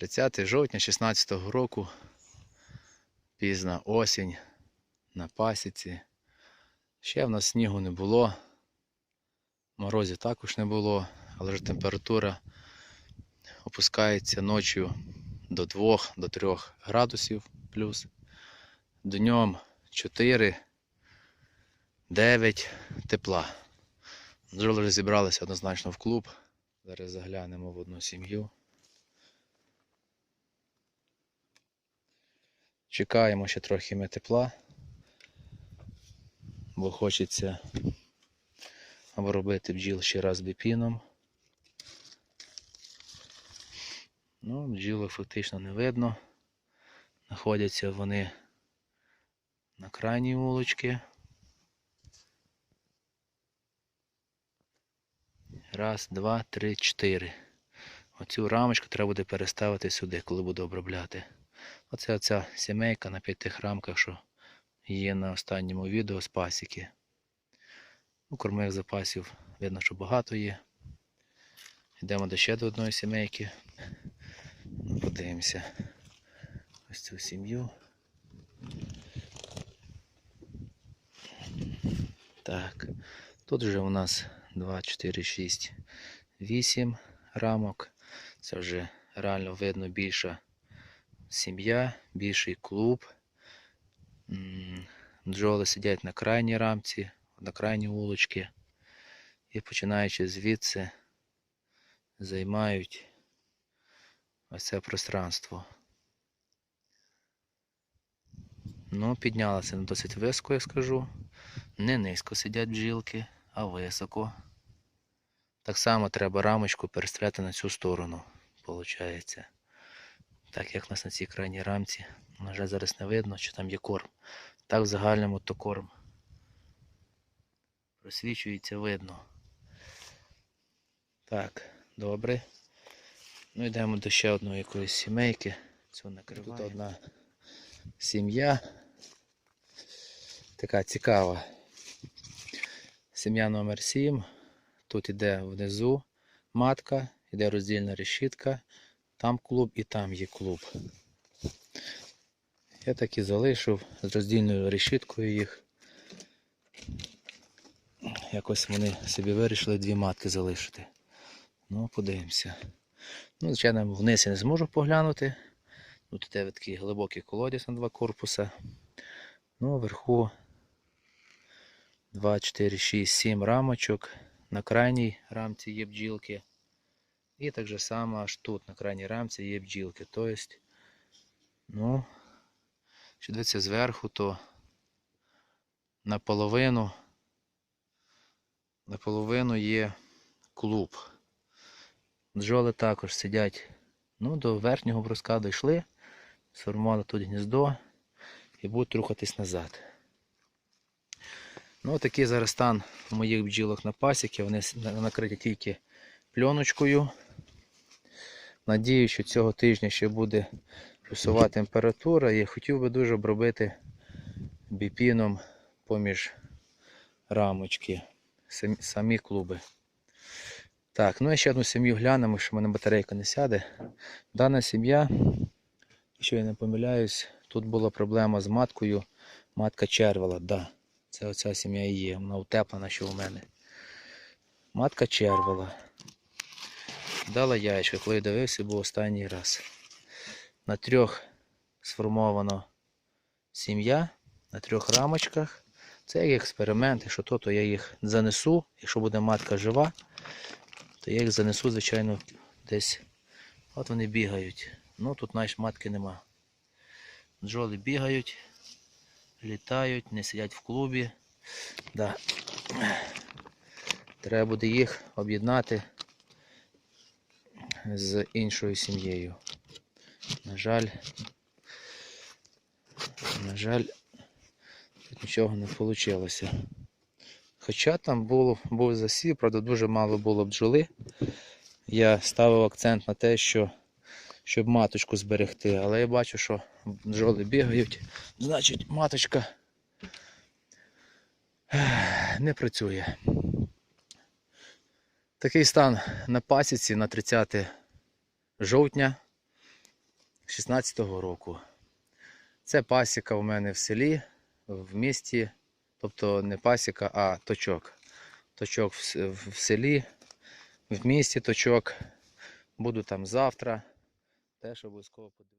30 жовтня 16 року, пізна осінь на пасіці. Ще в нас снігу не було, морозів також не було, але ж температура опускається ночі до 2 до 3 градусів плюс. Днем 4, 9 тепла. Вже зібралися однозначно в клуб. Зараз заглянемо в одну сім'ю. Чекаємо ще трохи ми тепла, бо хочеться обробити бджіл ще раз біпіном. Ну, бджілок фактично не видно. Знаходяться вони на крайній вулочці. Раз, два, три, чотири. Оцю рамочку треба буде переставити сюди, коли буду обробляти. Оце оця сімейка на п'ятих рамках, що є на останньому відео з пасіки. Ну, кормових запасів видно, що багато є. Йдемо до ще до одної сімейки. Ну, Подивимося ось цю сім'ю. Так, тут вже у нас 2, 4, 6, 8 рамок. Це вже реально видно більша сім'я, більший клуб. Бджоли сидять на крайній рамці, на крайній вулочці. І починаючи звідси займають ось це пространство. Ну, піднялася на досить високо, я скажу. Не низько сидять бджілки, а високо. Так само треба рамочку перестріляти на цю сторону, виходить. Так як у нас на цій крайній рамці. На жаль, зараз не видно, що там є корм. Так в загальному то корм. Просвічується видно. Так, добре. Ну йдемо до ще одної якоїсь сімейки. Цю накриваємо. Тут одна сім'я. Така цікава. Сім'я номер 7. Тут іде внизу матка, іде роздільна решітка. Там клуб і там є клуб. Я так і залишив з роздільною решіткою їх. Якось вони собі вирішили дві матки залишити. Ну, подивимося. Ну, звичайно, вниз я не зможу поглянути. Тут іде такий глибокий колодязь на два корпуса. Ну, вверху 2, 4, 6, 7 рамочок. На крайній рамці є бджілки. І так же само аж тут, на крайній рамці, є бджілки. Тобто, ну, що дивиться зверху, то наполовину, наполовину є клуб. Бджоли також сидять ну, до верхнього бруска дійшли, сформували тут гніздо і будуть рухатись назад. Ну, такий зараз стан моїх бджілок на пасіки. Вони накриті тільки пленочкою. Надію, що цього тижня ще буде плюсова температура. І хотів би дуже обробити біпіном поміж рамочки, самі, самі клуби. Так, ну і ще одну сім'ю глянемо, що в мене батарейка не сяде. Дана сім'я, якщо я не помиляюсь, тут була проблема з маткою. Матка червала, да. Це оця сім'я і є. Вона утеплена, що у мене. Матка червала. Дала яєчко, коли я дивився, був останній раз. На трьох сформовано сім'я, на трьох рамочках. Це як експеримент, якщо то, то я їх занесу. Якщо буде матка жива, то я їх занесу, звичайно, десь. От вони бігають. Ну тут знаєш, матки нема. Бджоли бігають, літають, не сидять в клубі. Да. Треба буде їх об'єднати з іншою сім'єю. На жаль, на жаль, тут нічого не вийшло. Хоча там було, був засів, правда, дуже мало було бджоли. Я ставив акцент на те, що щоб маточку зберегти, але я бачу, що бджоли бігають, значить маточка не працює. Такий стан на пасіці на 30 жовтня. 16-го року. Це пасіка у мене в селі, в місті, тобто не пасіка, а точок. Точок в, в селі, в місті точок. Буду там завтра. Теж обов'язково подивитися.